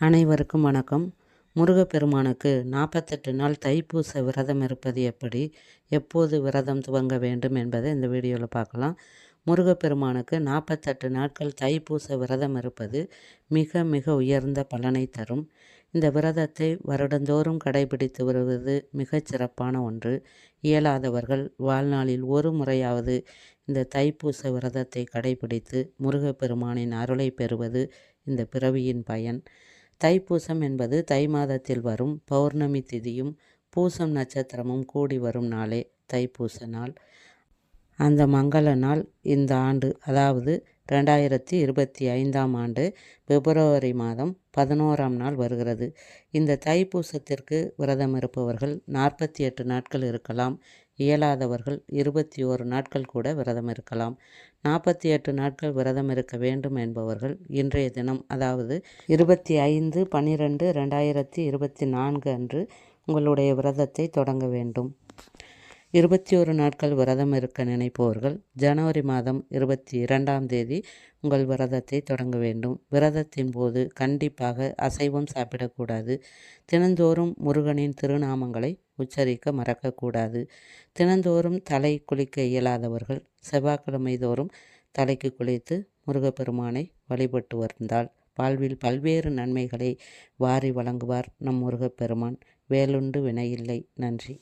அனைவருக்கும் வணக்கம். முருகப்பெருமானுக்கு நாற்பத்தெட்டு நாள் தைப்பூச விரதம் இருப்பது எப்படி? எப்போது விரதம் துவங்க வேண்டும் என்பதை இந்த வீடியோவில் பார்க்கலாம். முருகப்பெருமானுக்கு நாற்பத்தெட்டு நாட்கள் தைப்பூச விரதம் இருப்பது மிக மிக உயர்ந்த பலனை தரும். இந்த விரதத்தை வருடந்தோறும் கடைபிடித்து வருவது மிகச் சிறப்பான ஒன்று. இயலாதவர்கள் வாழ்நாளில் ஒரு முறையாவது இந்த தைப்பூச விரதத்தை கடைபிடித்து முருகப்பெருமானின் அருளை பெறுவது இந்த பிறவியின் பயன். தைப்பூசம் என்பது தை மாதத்தில் வரும் பௌர்ணமி திதியும் பூசம் நட்சத்திரமும் கூடி வரும் நாளே தைப்பூச நாள். அந்த மங்கள நாள் இந்த ஆண்டு அதாவது ரெண்டாயிரத்தி இருபத்தி ஐந்தாம் ஆண்டு பிப்ரவரி மாதம் பதினோராம் நாள் வருகிறது. இந்த தைப்பூசத்திற்கு விரதம் இருப்பவர்கள் நாற்பத்தி எட்டு நாட்கள் இருக்கலாம் இயலாதவர்கள் இருபத்தி ஓரு நாட்கள் கூட விரதம் இருக்கலாம். நாற்பத்தி எட்டு நாட்கள் விரதம் இருக்க வேண்டும் என்பவர்கள் இன்றைய தினம் அதாவது இருபத்தி ஐந்து பன்னிரெண்டு ரெண்டாயிரத்தி இருபத்தி நான்கு அன்று உங்களுடைய விரதத்தை தொடங்க வேண்டும். இருபத்தி ஒரு நாட்கள் விரதம் இருக்க நினைப்பவர்கள் ஜனவரி மாதம் இருபத்தி இரண்டாம் தேதி உங்கள் விரதத்தை தொடங்க வேண்டும். விரதத்தின் போது கண்டிப்பாக அசைவம் சாப்பிடக்கூடாது. தினந்தோறும் முருகனின் திருநாமங்களை உச்சரிக்க மறக்கக்கூடாது. தினந்தோறும் தலை குளிக்க இயலாதவர்கள் செவ்வாய்க்கிழமை தோறும் தலைக்கு குளித்து முருகப்பெருமானை வழிபட்டு வந்தால் வாழ்வில் பல்வேறு நன்மைகளை வாரி வழங்குவார் நம் முருகப்பெருமான். வேலுண்டு வினையில்லை. நன்றி.